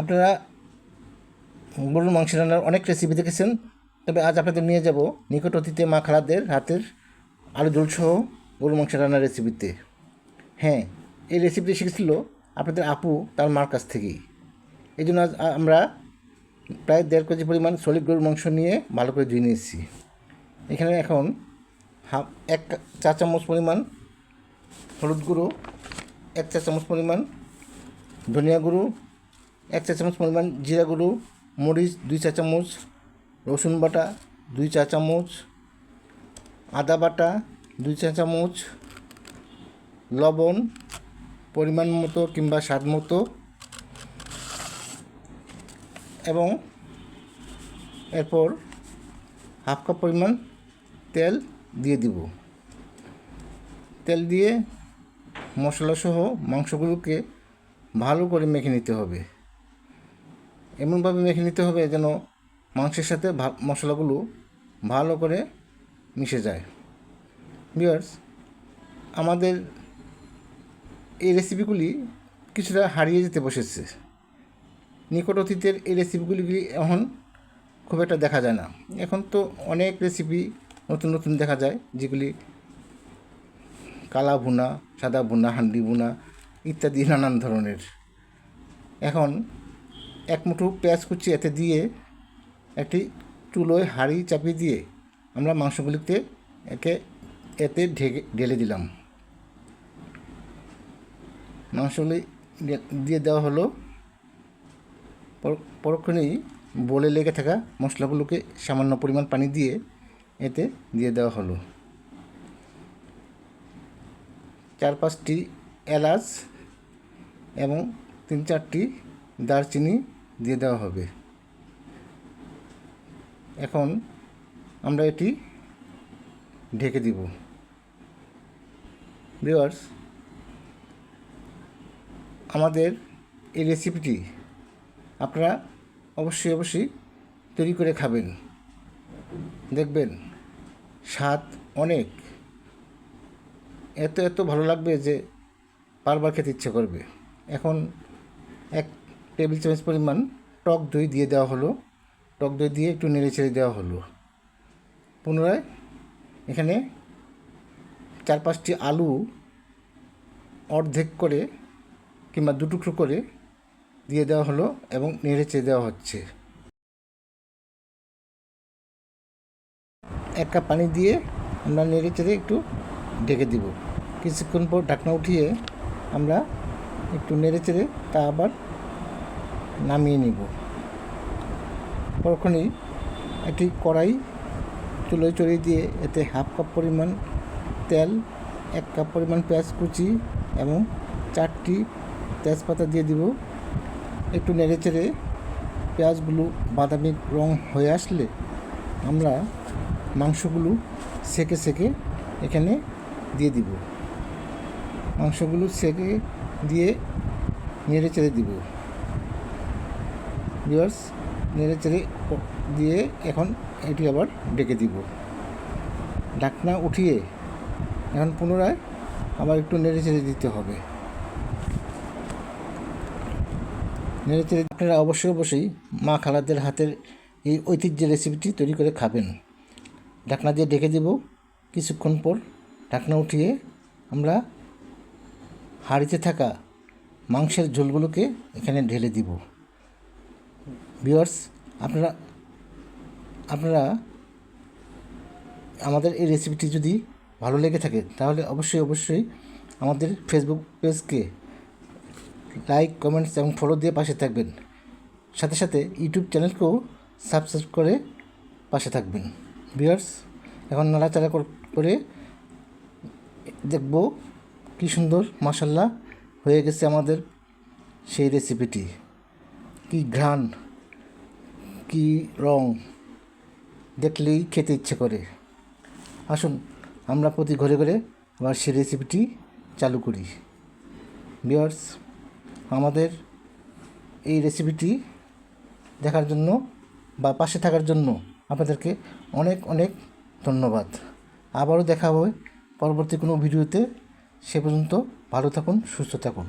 আপনারা গরুর মাংস রান্নার অনেক রেসিপি দেখেছেন। তবে আজ আপনাদের নিয়ে যাব নিকট অতীতে মা খালাদের হাতের আলু ঝোল সহ গরুর মাংস রান্নার রেসিপিতে হ্যাঁ এই রেসিপিটি শিখেছিল আপনাদের আপু তার মার কাছ থেকেই। এই জন্য আজ আমরা প্রায় দেড় কেজি পরিমাণ সলিড গরুর মাংস নিয়ে ভালো করে ধুয়ে নিয়েছি। এখানে এখন হাফ, এক চা চামচ পরিমাণ হলুদ গুঁড়ো, এক চা চামচ পরিমাণ ধনিয়া গুঁড়ো এক চা চামচ পরিমাণ জিরা গুঁড়ো, মরিচ, দুই চা চামচ, রসুন বাটা, দুই চা চামচ, আদা বাটা, দুই চা চামচ, লবণ পরিমাণ মতো কিংবা স্বাদ মতো এবং এরপর হাফ কাপ পরিমাণ তেল দিয়ে দিব। তেল দিয়ে মশলাসহ মাংসগুলোকে ভালো করে মেখে নিতে হবে। এমনভাবে মেখে নিতে হবে যেন মাংসের সাথে মশলাগুলো ভালো করে মিশে যায়। বিয়ার্স আমাদের এই রেসিপিগুলি কিছুটা হারিয়ে যেতে বসেছে। নিকট অতীতের এই রেসিপিগুলি এখন খুব একটা দেখা যায় না। এখন তো অনেক রেসিপি নতুন নতুন দেখা যায়, যেগুলি কালা ভুনা, সাদা ভুনা, হান্ডি ভুনা ইত্যাদি নানান ধরনের। এখন এক মুঠো পেঁয়াজ কুচি এতে দিয়ে একটি চুলোয় হাঁড়ি চাপিয়ে দিয়ে আমরা মাংসগুলিতে একে এতে ঢেকে ঢেলে দিলাম। মাংসগুলি দিয়ে- দেওয়া হলো। পর- পরক্ষণেই বলে লেগে থাকা মশলাগুলোকে সামান্য পরিমাণ পানি দিয়ে এতে দিয়ে দেওয়া হলো। চার পাঁচটি এলাচ এবং তিন চারটি দারচিনি দিয়ে দেওয়া হবে। এখন আমরা এটি ঢেকে দিব। ভিউয়ার্স, আমাদের এই রেসিপিটি আপনারা অবশ্যই অবশ্যই তৈরি করে খাবেন। দেখবেন স্বাদ অনেক। এত এত ভালো লাগবে যে বারবার খেতে ইচ্ছে করবে। এখন এক টেবিল চামচ পরিমাণ টক দই দিয়ে দেওয়া হলো। টক দই দিয়ে একটু নেড়ে ছেড়ে দেওয়া হলো। পুনরায় এখানে চার পাঁচটি আলু অর্ধেক করে কিংবা দু টুকরো করে দিয়ে দেওয়া হলো এবং নেড়ে চেড়ে দেওয়া হচ্ছে। এক কাপ পানি দিয়ে আমরা নেড়ে চেড়ে একটু ঢেকে দিব। কিছুক্ষণ পর ঢাকনা উঠিয়ে আমরা একটু নেড়ে চেড়ে তা আবার নামিয়ে নিব। পরক্ষণেই একটি কড়াই চুলোয় চড়িয়ে দিয়ে এতে হাফ কাপ পরিমাণ তেল, এক কাপ পরিমাণ পেঁয়াজ কুচি এবং চারটি তেজপাতা দিয়ে দিব। একটু নেড়ে চেড়ে পেঁয়াজগুলো বাদামি রং হয়ে আসলে আমরা মাংসগুলো সেকে সেকে এখানে দিয়ে দিব। মাংসগুলো সেকে দিয়ে নেড়ে চেড়ে দিব। ভিউয়ার্স নেড়ে চেড়ে দিয়ে এখন এটি আবার ডেকে দিব। ঢাকনা উঠিয়ে এখন পুনরায় আবার একটু নেড়ে চেড়ে দিতে হবে। নেড়ে চেড়ে আপনারা অবশ্যই অবশ্যই মা খালাদের হাতের এই ঐতিহ্যের রেসিপিটি তৈরি করে খাবেন। ঢাকনা দিয়ে ডেকে দেব। কিছুক্ষণ পর ঢাকনা উঠিয়ে আমরা হাঁড়িতে থাকা মাংসের ঝোলগুলোকে এখানে ঢেলে দিব। ভিউয়ার্স, আপনারা আপনারা আমাদের এই রেসিপিটি যদি ভালো লেগে থাকে, তাহলে অবশ্যই অবশ্যই আমাদের ফেসবুক পেজকে লাইক কমেন্টস এবং ফলো দিয়ে পাশে থাকবেন। সাথে সাথে ইউটিউব চ্যানেলকেও সাবস্ক্রাইব করে পাশে থাকবেন। ভিউয়ার্স, এখন নাড়াচাড়া কর- দেখব কী সুন্দর মশাল্লা হয়ে গেছে আমাদের সেই রেসিপিটি কি ঘ্রাণ। কি রং দেখলেই খেতে ইচ্ছে করে? আসুন, আমরা প্রতি ঘরে ঘরে আবার সেই রেসিপিটি চালু করি। বিয়ার্স আমাদের এই রেসিপিটি দেখার জন্য বা পাশে থাকার জন্য আপনাদেরকে অনেক অনেক ধন্যবাদ। আবারও দেখা হবে পরবর্তী কোনো ভিডিওতে। সে পর্যন্ত ভালো থাকুন, সুস্থ থাকুন।